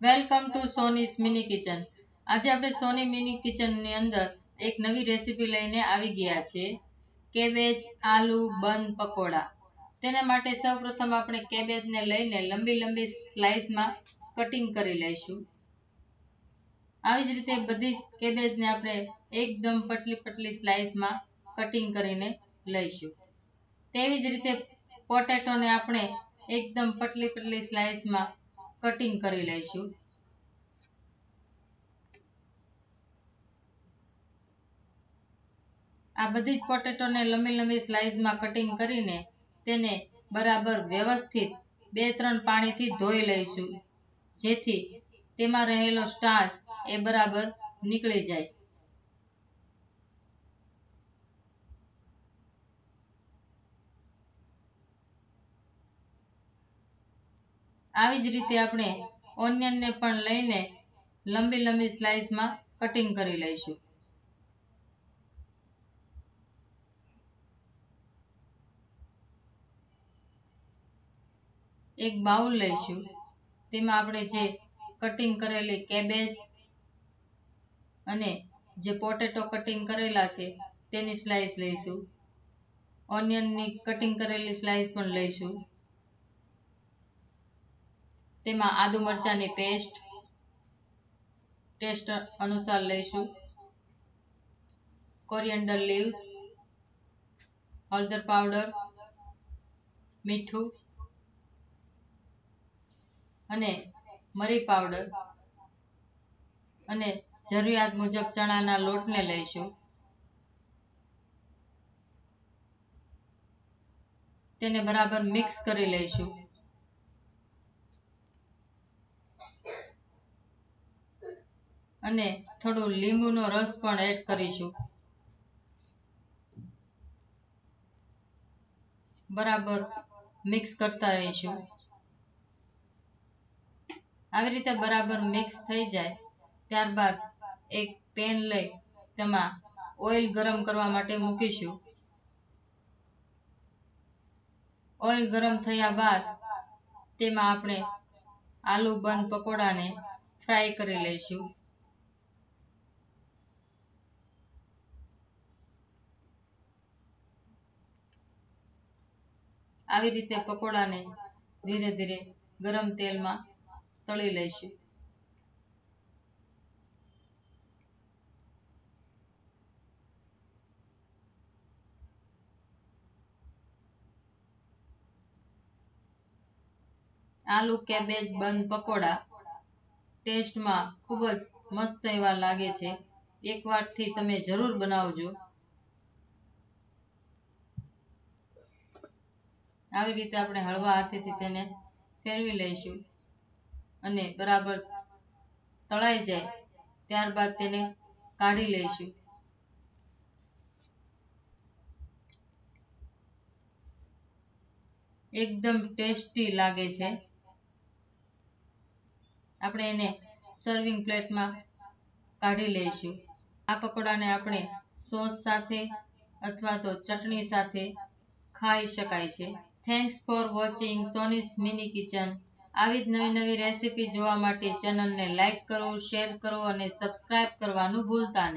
Welcome to Soni's mini kitchen આજે આપણે સોની mini કિચનની અંદર એક નવી રેસીપી લઈને આવી ગયા છે. કેબેજ, આલુ, બન, પકોડા. તેના માટે સૌપ્રથમ આપણે કેબેજને લઈને લંબી લંબી સ્લાઇસમાં કટિંગ કરી લઈશું. આવી જ રીતે બધી કેબેજને આપણે એકદમ પટલી પતલી સ્લાઇસમાં કટિંગ કરીને લઈશું. તેવી જ રીતે પોટેટોને આપણે એકદમ પટલી પટલી સ્લાઇસમાં કટિંગ કરી લઈશું આ બધી જ પોટેટોને લંબી લંબી સ્લાઇસમાં કટિંગ કરીને તેને બરાબર વ્યવસ્થિત બે ત્રણ પાણીથી ધોઈ લઈશું, જેથી તેમાં રહેલો સ્ટાર્ચ એ બરાબર નીકળી જાય. આવી જ રીતે આપણે ઓનિયનને પણ લઈને લંબી લંબી સ્લાઇસમાં કટિંગ કરી લઈશું. એક બાઉલ લઈશું. તેમાં આપણે જે કટિંગ કરેલી કેબેજ અને જે પોટેટો કટિંગ કરેલા છે તેની સ્લાઇસ લઈશું. ઓનિયનની કટિંગ કરેલી સ્લાઇસ પણ લઈશું. તેમાં આદુ મરચાંની પેસ્ટ ટેસ્ટ અનુસાર લઈશું. કોરિયન્ડર લીવ્સ હળદર પાવડર મીઠું અને મરી પાવડર અને જરૂરિયાત મુજબ ચણાના લોટને લઈશું. તેને બરાબર મિક્સ કરી લઈશું. અને થોડું લીંબુનો રસ પણ એડ કરીશું. બરાબર મિક્સ કરતા રહીશું. આવી રીતે બરાબર મિક્સ થઈ જાય, ત્યારબાદ એક પેન લઈ તેમાં ઓઇલ ગરમ કરવા માટે મૂકીશું. ઓઇલ ગરમ થયા બાદ તેમાં આપણે આલુ બન પકોડાને ફ્રાય કરી લઈશું. આવી રીતે પકોડાને ધીરે ધીરે ગરમ તેલમાં તળી લઈશું. આલુ, કેબેજ બંધ પકોડા ટેસ્ટમાં ખૂબ જ મસ્ત એવા લાગે છે. એકવારથી તમે જરૂર બનાવજો. આવી રીતે આપણે હળવા હાથેથી તેને ફેરવી લઈશું. અને બરાબર તળાઈ જાય ત્યારબાદ તેને કાઢી લઈશું. એકદમ ટેસ્ટી લાગે છે. આપણે એને સર્વિંગ પ્લેટમાં કાઢી લઈશું. આ પકોડાને આપણે સોસ સાથે અથવા તો ચટણી સાથે ખાઈ શકાય છે. Thanks for watching Soni's mini kitchen આવી જ નવી નવી રેસીપી જોવા માટે ચેનલને લાઇક કરો શેર કરો અને સબસ્ક્રાઇબ કરવાનું ભૂલતા નહીં.